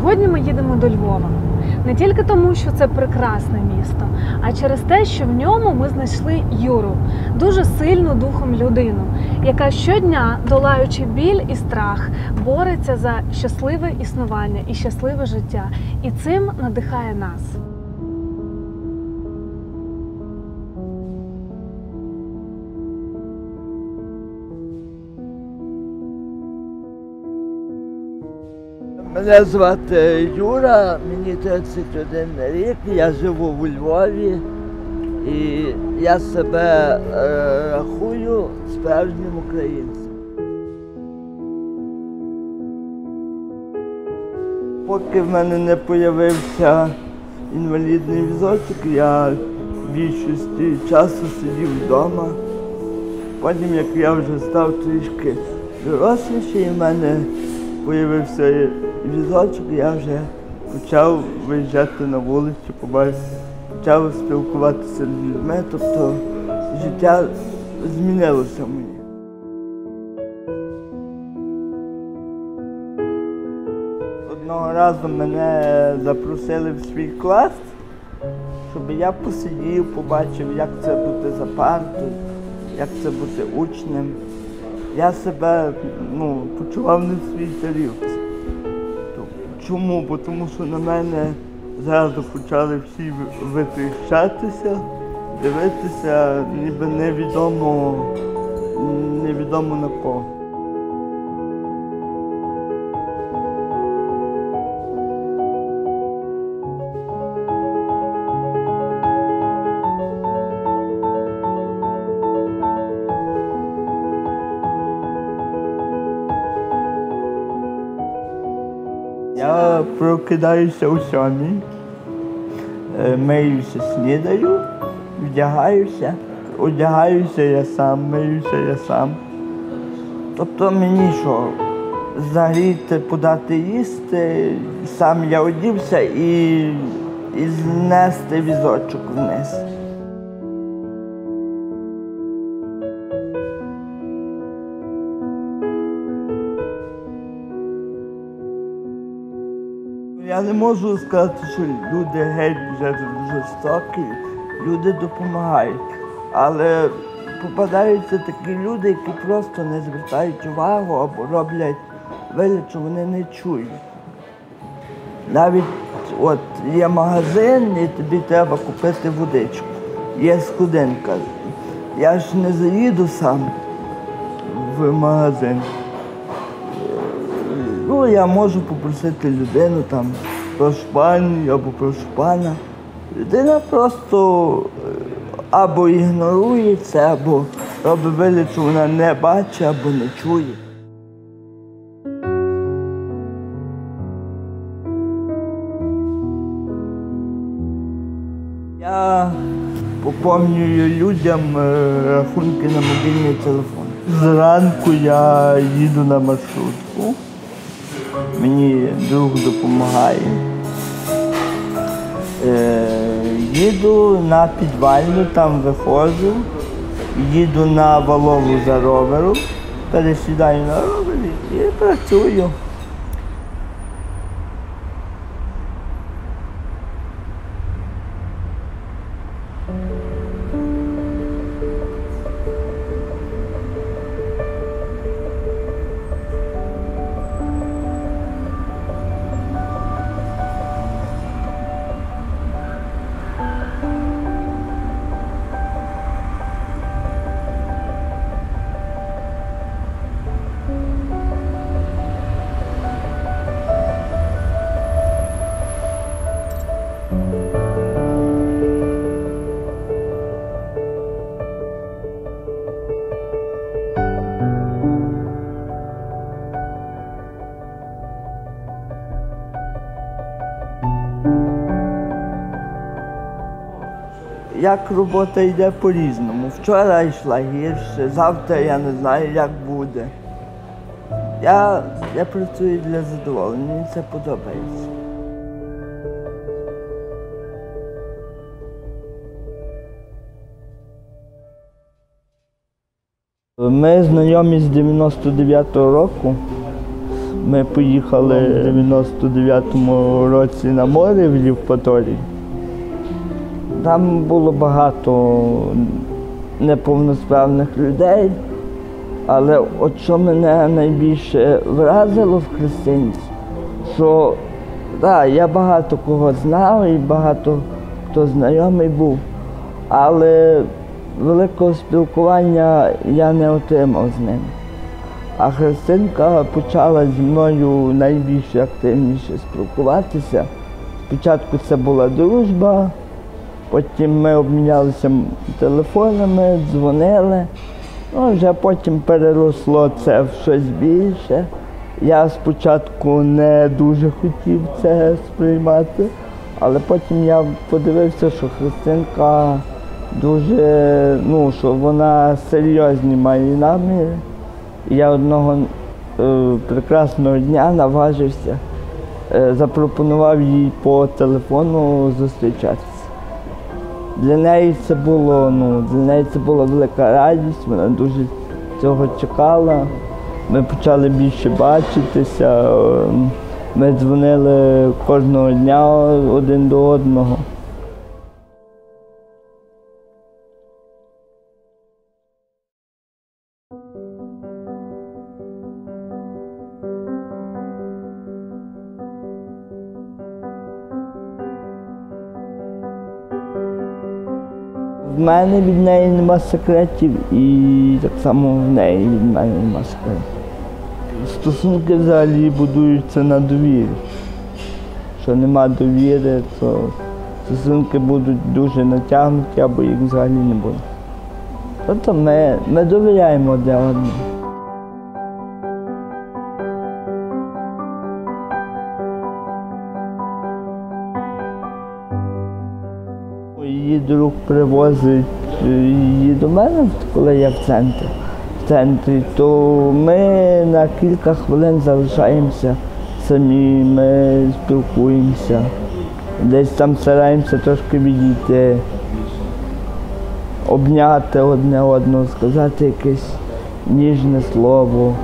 Сьогодні ми їдемо до Львова не тільки тому, що це прекрасне місто, а через те, що в ньому ми знайшли Юру, дуже сильну духом людину, яка щодня, долаючи біль і страх, бореться за щасливе існування і щасливе життя, і цим надихає нас. Мене звати Юра, мені 31 рік, я живу у Львові і я себе е, рахую справжнім українцем. Поки в мене не з'явився інвалідний візочок, я більшості часу сидів вдома. Потім, як я вже став трішки доросліший, в мене з'явився візочок, я вже почав виїжджати на вулицю, почав спілкуватися з людьми, тобто життя змінилося мені. Одного разу мене запросили в свій клас, щоб я посидів, побачив, як це бути за партою, як це бути учнем. Я себе ну, почував не в свій тарілці. Чому? Бо тому що на мене зразу почали всі витріщатися, дивитися, ніби невідомо, невідомо на кого. Прокидаюся у сьомій, е, миюся, снідаю, вдягаюся, одягаюся я сам, миюся я сам. Тобто мені що, загріти, подати їсти, сам я одівся і, і знести візочок вниз. Я не можу сказати, що люди геть вже жорстокі, люди допомагають. Але попадаються такі люди, які просто не звертають увагу або роблять вигляд, що вони не чують. Навіть от є магазин, і тобі треба купити водичку. Є сходинка. Я ж не заїду сам в магазин. Ну, я можу попросити людину там прошу пані або прошу пана. Людина просто е, або ігнорує це, або робить вигляд, що вона не бачить або не чує. Я поповнюю людям е, рахунки на мобільний телефон. Зранку я їду на маршрутку. Мені друг допомагає. Е, їду на підвальну, там виходжу, їду на валову за ровером, пересідаю на ровері і працюю. Як робота йде по-різному. Вчора йшла гірше, завтра я не знаю, як буде. Я, я працюю для задоволення, мені це подобається. Ми знайомі з 99-го року. Ми поїхали в 99-му році на море в Євпаторії. Там було багато неповносправних людей, але от що мене найбільше вразило в Христинці, що так, я багато кого знав і багато хто знайомий був, але великого спілкування я не отримав з ними. А Христинка почала зі мною найбільше активніше спілкуватися. Спочатку це була дружба, потім ми обмінялися телефонами, дзвонили. Ну, вже потім переросло це в щось більше. Я спочатку не дуже хотів це сприймати, але потім я подивився, що Христинка дуже, ну, що вона серйозні має наміри. Я одного е, прекрасного дня наважився, е, запропонував їй по телефону зустрічатися. Для неї це було, ну, для неї це була велика радість, вона дуже цього чекала. Ми почали більше бачитися, е, ми дзвонили кожного дня один до одного. В мене від неї нема секретів і так само в неї від мене нема секретів. Стосунки взагалі будуються на довірі. Що нема довіри, то стосунки будуть дуже натягнуті або їх взагалі не буде. Тобто ми, ми довіряємо для одному. Її друг привозить е, її до мене, коли я в центрі. В центрі, то ми на кілька хвилин залишаємося самі, ми спілкуємося. Десь там стараємося трошки відійти, обняти одне одного, сказати якесь ніжне слово.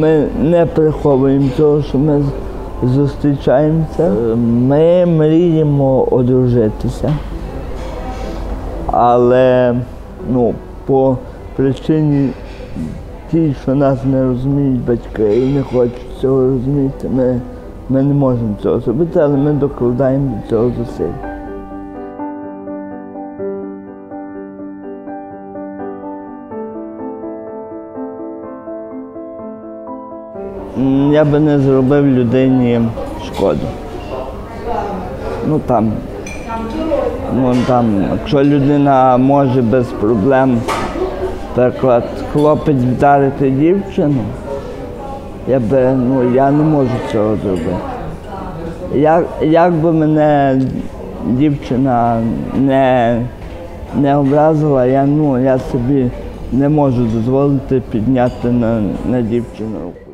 Ми не приховуємо того, що ми зустрічаємося. Ми мріємо одружитися. Але ну, по причині тій, що нас не розуміють батьки і не хочуть цього розуміти, ми, ми не можемо цього зробити, але ми докладаємо до цього зусиль. Я би не зробив людині шкоду. Ну там, ну там, якщо людина може без проблем, наприклад, хлопець вдарити дівчину, я би, ну я не можу цього зробити. Як, як би мене дівчина не, не образила, я, ну, я собі не можу дозволити підняти на, на дівчину руку.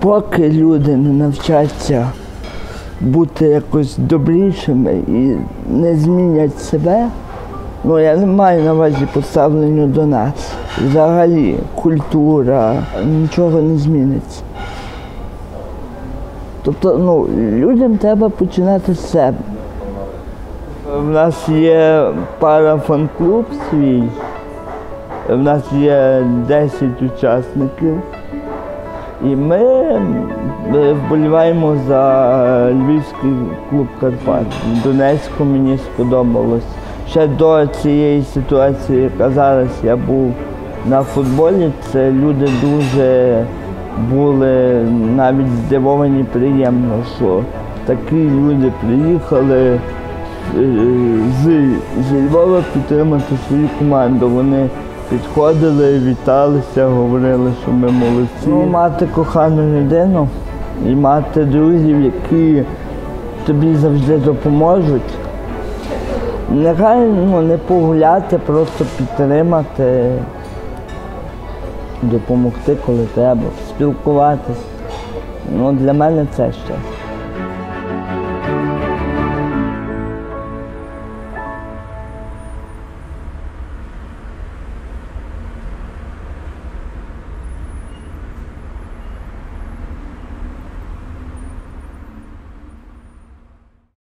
Поки люди не навчаться бути якось добрішими і не змінять себе, ну я не маю на увазі поставленню до нас. Взагалі культура, нічого не зміниться. Тобто ну, людям треба починати з себе. В нас є парафан-клуб свій, в нас є 10 учасників. І ми е, вболіваємо за Львівський клуб Карпат. Донецьку мені сподобалось. Ще до цієї ситуації, яка зараз я був на футболі, це люди дуже були навіть здивовані приємно, що такі люди приїхали е, з, зі Львова підтримати свою команду. Вони підходили, віталися, говорили, що ми молодці. Ну, мати кохану людину і мати друзів, які тобі завжди допоможуть. Нехай ну, не погуляти, просто підтримати. допомогти, коли треба, спілкуватись. Ну, для мене це щастя.